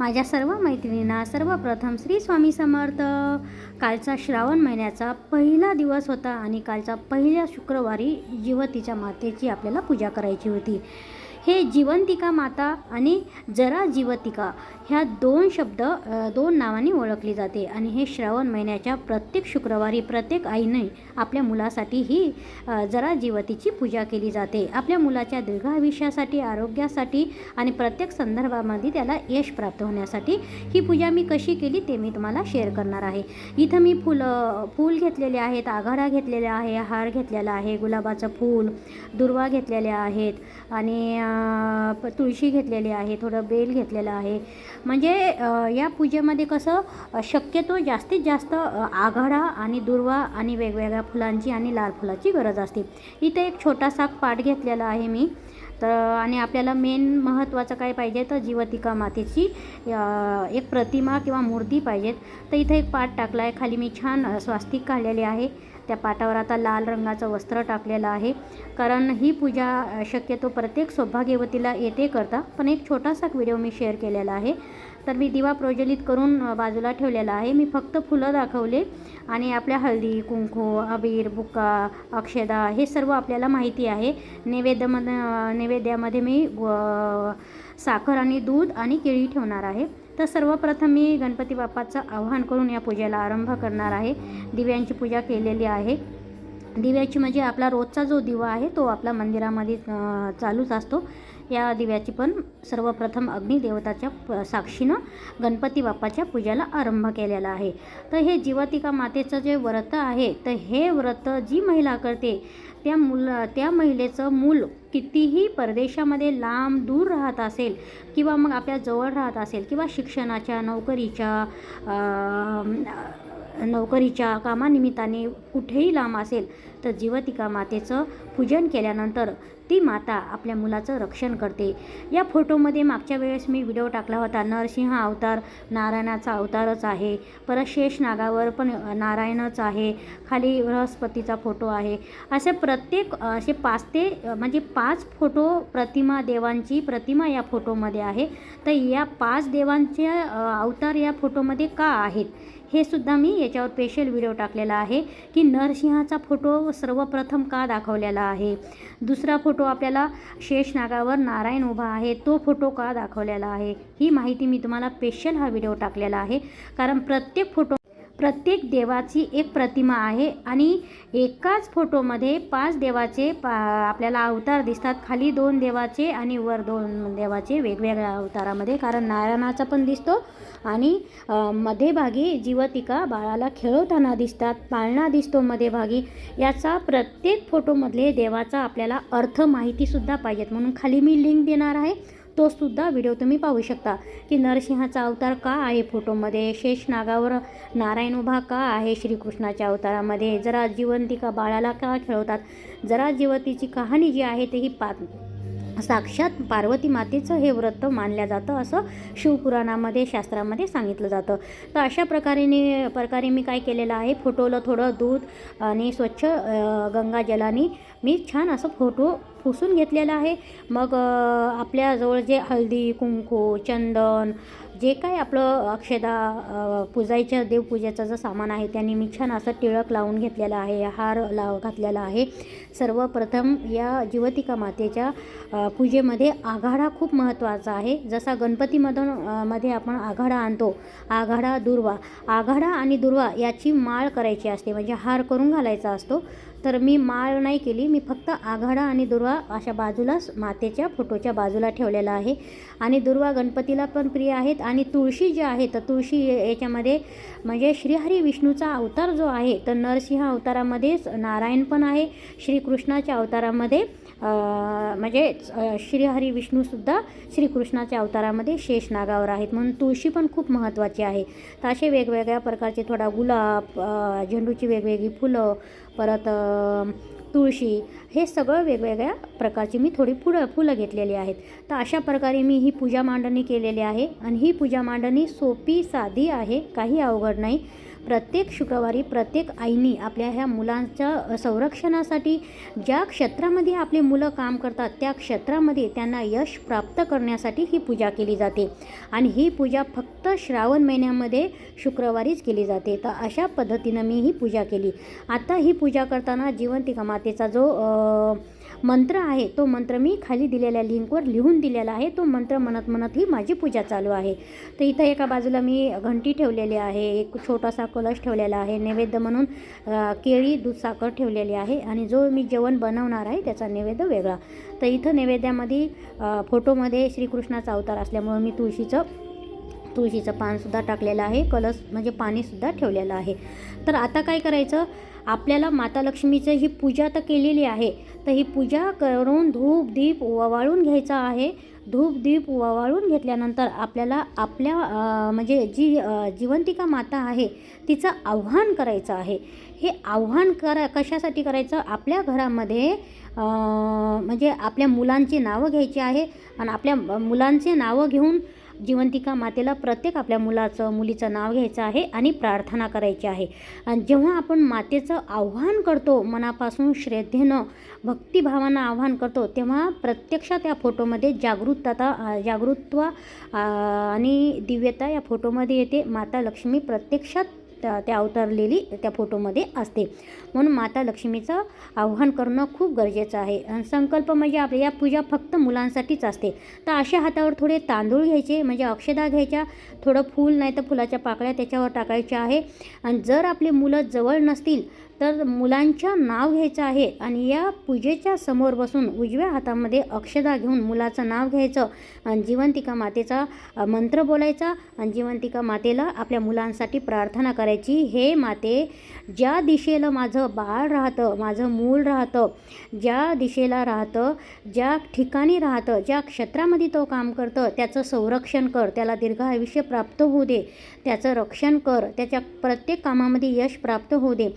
माझ्या सर्व मैत्रिणींना सर्वप्रथम श्री स्वामी समर्थ. कालचा श्रावण महिन्याचा पहिला दिवस होता आणि कालचा पहिल्या शुक्रवारी जिवतीच्या मातेची आपल्याला पूजा करायची होती. हे जिवंतिका माता आणि जरा जीवतिका ह्या दोन शब्द दोन नावांनी ओळखली जाते. आणि हे श्रावण महिन्याच्या प्रत्येक शुक्रवारी प्रत्येक आईने आपल्या मुलासाठी ही जरा जीवतीची पूजा केली जाते. आपल्या मुलाच्या दीर्घायुष्यासाठी आरोग्यासाठी आणि प्रत्येक संदर्भामध्ये त्याला यश प्राप्त होण्यासाठी ही पूजा मी कशी केली ते मी तुम्हाला शेअर करणार आहे. इथं मी फुलं फूल घेतलेले आहेत आघाडा घेतलेला आहे हार घेतलेला आहे गुलाबाचं फूल दुर्वा घेतलेल्या आहेत आणि तुळशी घेतलेली आहे थोडं बेल घेतलेलं आहे. म्हणजे या पूजेमध्ये कसं शक्यतो जास्तीत जास्त आघाडा आणि दुर्वा आणि वेगवेगळ्या फुलांची आणि लाल फुलाची गरज असते. इथे एक छोटासा पाठ घेतलेला आहे मी. तर आणि आपल्याला मेन महत्त्वाचं काय पाहिजे तर जीवतिका मातेची एक प्रतिमा किंवा मूर्ती पाहिजेत तर इथे एक पाठ टाकला आहे खाली मी छान स्वास्तिक काढलेले आहे. त्या पाटावर आता लाल रंगाचं वस्त्र टाकलेलं आहे. कारण ही पूजा शक्यतो प्रत्येक सौभाग्यवतीला येते करता पण एक छोटासा व्हिडिओ मी शेअर केलेला आहे. तर मी दिवा प्रज्वलित करून बाजूला ठेवलेला आहे. मी फक्त फुलं दाखवले आणि आपल्या हळदी कुंकू अबीर बुक्का अक्षदा हे सर्व आपल्याला माहिती आहे. नैवेद्यामध्ये नैवेद्यामध्ये मी साखर आणि दूध आणि केळी ठेवणार आहे. तर सर्वप्रथम मी गणपती बाप्पाचं आवाहन करून या पूजेला आरंभ करणार आहे. दिव्यांची पूजा केलेली आहे. दिव्याची म्हणजे आपला रोजचा जो दिवा आहे तो आपला मंदिरामध्ये चालूच असतो. या दिव्याची पण सर्वप्रथम अग्निदेवताच्या साक्षीनं गणपती बाप्पाच्या पूजेला आरंभ केलेला आहे. तर हे जीवातिका मातेचं जे व्रत आहे तर हे व्रत जी महिला करते त्या मुल त्या महिलेचं मूल कितीही परदेशामध्ये लांब दूर राहत असेल किंवा मग आपल्या जवळ राहत असेल किंवा शिक्षणाच्या नोकरीच्या नोकरीच्या कामानिमित्ताने कुठेही लांब असेल तर जीवतिका मातेचं पूजन केल्यानंतर ती माता आपल्या मुलाचं रक्षण करते. या फोटोमध्ये मागच्या वेळेस मी व्हिडिओ टाकला होता. नरसिंह अवतार नारायणाचा अवतारच आहे. परत शेष नागावर पण नारायणच आहे. खाली बृहस्पतीचा फोटो आहे. असे प्रत्येक असे पाच ते म्हणजे पाच फोटो प्रतिमा देवांची प्रतिमा या फोटोमध्ये आहे. तर या पाच देवांचे अवतार या फोटोमध्ये का आहेत? हे सुद्धा मी याच्यावर स्पेशल व्हिडिओ टाकलेला आहे की नरसिंहाचा फोटो सर्वप्रथम का दाखवलेला आहे? दुसरा फोटो आपल्याला शेषनागावर नारायण उभा आहे तो फोटो का दाखवलेला आहे? ही माहिती मी तुम्हाला स्पेशल हा व्हिडिओ टाकलेला आहे. कारण प्रत्येक फोटो प्रत्येक देवाची एक प्रतिमा आहे आणि एकाच फोटोमध्ये पाच देवाचे पा आपल्याला अवतार दिसतात. खाली दोन देवाचे आणि वर दोन देवाचे वेगवेगळ्या अवतारामध्ये कारण नारायणाचा पण दिसतो आणि मध्येभागी मध्यभागी जीवतिका बाळाला खेळवताना दिसतात पाळणा दिसतो मध्यभागी. याचा प्रत्येक फोटोमधले देवाचा आपल्याला अर्थ माहितीसुद्धा पाहिजेत. म्हणून खाली मी लिंक देणार आहे. तोसुद्धा व्हिडिओ तुम्ही पाहू शकता. की नरसिंहाचा अवतार का आहे फोटोमध्ये? शेष नागावर नारायण उभा का आहे श्रीकृष्णाच्या अवतारामध्ये? जरा जिवंतिका बाळाला का खेळवतात? जरा जिवतीची कहाणी जी आहे ते ही पा साक्षात पार्वती मातेचं हे व्रत मानलं जातं असं शिवपुराणामध्ये शास्त्रामध्ये सांगितलं जातं. तर अशा प्रकारे प्रकारे मी काय केलेलं आहे? फोटोला थोडं दूध आणि स्वच्छ गंगाजलाने मी छान असं फोटो पुसून घेतलेलं आहे. मग आपल्याजवळ जे हळदी कुंकू चंदन जे काय आपलं अक्षदा पूजायच्या देवपूजेचं जे सामान आहे त्यांनी मी छान असं टिळक लावून घेतलेलं आहे हार लाव घातलेला आहे. सर्वप्रथम या जीवतिका मातेच्या पूजेमध्ये आघाडा खूप महत्त्वाचा आहे. जसा गणपतीमधून मध्ये आपण आघाडा आणतो आघाडा दुर्वा. आघाडा आणि दुर्वा याची माळ करायची असते म्हणजे हार करून घालायचा असतो. तर मी माळ नाही केली. मी फक्त आघाडा आणि दुर्वा अशा बाजूलाच मातेच्या फोटोच्या बाजूला ठेवलेला आहे. आणि दुर्वा गणपतीला पण प्रिय आहेत. आणि तुळशी जी आहे तर तुळशी याच्यामध्ये म्हणजे श्रीहरी विष्णूचा अवतार जो आहे तर नरसिंह अवतारामध्येच नारायण पण आहे. श्रीकृष्णाच्या अवतारामध्ये म्हणजे श्रीहरी विष्णूसुद्धा श्रीकृष्णाच्या अवतारामध्ये शेष नागावर आहेत. म्हणून तुळशी पण खूप महत्त्वाची आहे. तर असे वेगवेगळ्या प्रकारचे थोडा गुलाब झेंडूची वेगवेगळी फुलं परत तुळशी हे सगळं वेगवेगळ्या प्रकारची मी थोडी फुलं फुलं घेतलेली आहेत. तर अशा प्रकारे मी ही पूजा मांडणी केलेली आहे. आणि ही पूजा मांडणी सोपी साधी आहे. काही अवघड नाही. प्रत्येक शुक्रवारी प्रत्येक आईनी आपल्या ह्या मुलांच्या संरक्षणासाठी ज्या क्षेत्रामध्ये आपली मुलं काम करतात त्या क्षेत्रामध्ये त्यांना यश प्राप्त करण्यासाठी ही पूजा केली जाते. आणि ही पूजा फक्त श्रावण महिन्यामध्ये शुक्रवारीच केली जाते. तर अशा पद्धतीनं मी ही पूजा केली. आता ही पूजा करताना जिवंतिका मातेचा जो मंत्र आहे तो मंत्र मी खाली दिलेल्या लिंकवर लिहून दिलेला आहे. तो मंत्र म्हणत म्हणत ही माझी पूजा चालू आहे. तर इथं एका बाजूला मी घंटी ठेवलेली आहे एक छोटासा कलश ठेवलेला आहे नैवेद्य म्हणून केळी दूध साखर ठेवलेली आहे आणि जो मी जेवण बनवणार आहे त्याचा नैवेद्य वेगळा. तर इथं नैवेद्यामध्ये फोटोमध्ये श्रीकृष्णाचा अवतार असल्यामुळं मी तुळशीचं तुळशीचं पानसुद्धा टाकलेलं आहे कलश म्हणजे पाणीसुद्धा ठेवलेलं आहे. तर आता काय करायचं? आपल्याला माता लक्ष्मीचं ही पूजा तर केलेली आहे तर ही पूजा करून धूप दीप ओवाळून घ्यायचा आहे. धूप दीप ओवाळून घेतल्यानंतर आपल्याला आपल्या म्हणजे जी जिवंतिका माता आहे तिचं आव्हान करायचं आहे. हे आव्हान करा कशासाठी करायचं? आपल्या घरामध्ये म्हणजे आपल्या मुलांची नावं घ्यायची आहे आणि आपल्या मुलांचे नावं घेऊन जिवंतिका मातेला प्रत्येक आपल्या मुलाचं मुलीचं नाव घ्यायचं आहे आणि प्रार्थना करायची आहे. आणि जेव्हा आपण मातेचं आव्हान करतो मनापासून श्रद्धेनं भक्तिभावानं आव्हान करतो तेव्हा प्रत्यक्षात या फोटोमध्ये जागृतता जागृत्व आणि दिव्यता या फोटोमध्ये येते. माता लक्ष्मी प्रत्यक्षात त्या त्या अवतरलेली त्या फोटोमध्ये असते. म्हणून माता लक्ष्मीचं आव्हान करणं खूप गरजेचं आहे. आणि संकल्प म्हणजे आपल्या या पूजा फक्त मुलांसाठीच असते. तर अशा हातावर थोडे तांदूळ घ्यायचे म्हणजे अक्षदा घ्यायच्या थोडं फूल नाही तर फुलाच्या पाकळ्या त्याच्यावर टाकायच्या आहे. आणि जर आपली मुलं जवळ नसतील तर मुलांच्या नाव घ्यायचं आहे. आणि या पूजेच्या समोर बसून उजव्या हातामध्ये अक्षदा घेऊन मुलाचं नाव घ्यायचं. आणि जिवंतिका मातेचा मंत्र बोलायचा. आणि जिवंतिका मातेला आपल्या मुलांसाठी प्रार्थना करायची. हे माते ज्या दिशेला माझं बाळ राहतं माझं मूल राहतं ज्या दिशेला राहतं ज्या ठिकाणी राहतं ज्या क्षेत्रामध्ये तो काम करतं त्याचं संरक्षण कर त्याला दीर्घ आयुष्य प्राप्त होऊ दे त्याचं रक्षण कर त्याच्या प्रत्येक कामामध्ये यश प्राप्त होऊ दे.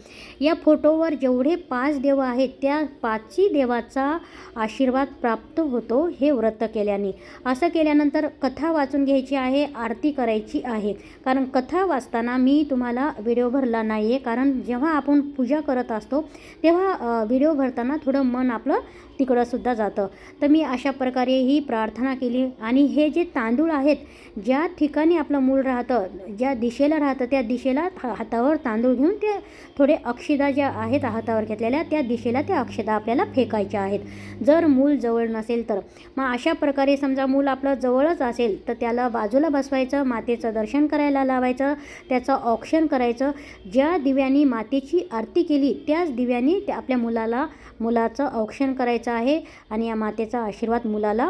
या फोटोवर जेवढे पाच देव आहेत त्या पाचही देवाचा आशीर्वाद प्राप्त होतो हे व्रत केल्याने. असं केल्यानंतर कथा वाचून घ्यायची आहे आरती करायची आहे. कारण कथा वाचताना मी तुम्हाला व्हिडिओ भरला नाही आहे कारण जेव्हा आपण पूजा करत असतो तेव्हा व्हिडिओ भरताना थोडं मन आपलं तिकडंसुद्धा जातं. तर मी अशा प्रकारे ही प्रार्थना केली आणि हे जे तांदूळ आहेत ज्या ठिकाणी आपलं मूल राहतं ज्या दिशेला राहतं त्या दिशेला हातावर तांदूळ घेऊन ते थोडे अक्षदा ज्या आहेत हातावर घेतलेल्या त्या दिशेला त्या अक्षदा आपल्याला फेकायच्या आहेत. जर मूल जवळ नसेल तर. मग अशा प्रकारे समजा मूल आपलं जवळच असेल तर त्याला बाजूला बसवायचं मातेचं दर्शन करायला लावायचं त्याचं औक्षण करायचं. ज्या दिव्यांनी मातेची आरती केली त्याच दिव्यांनी त्या आपल्या मुलाला मुलाचं औक्षण करायचं आहे आणि या मातेचा आशीर्वाद मुलाला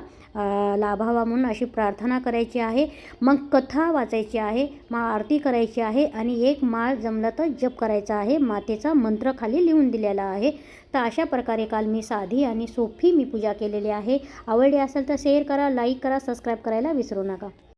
लाभावा म्हणून अशी प्रार्थना करायची आहे. मग कथा वाचायची आहे मा आरती करायची आहे आणि एक माळ जमला तर जप करायचा आहे. मातेचा मंत्र खाली लिहून दिलेला आहे. तर अशा प्रकारे काल मी साधी आणि सोपी मी पूजा केलेली आहे. आवडली असेल तर शेअर करा लाईक करा सबस्क्राईब करायला विसरू नका.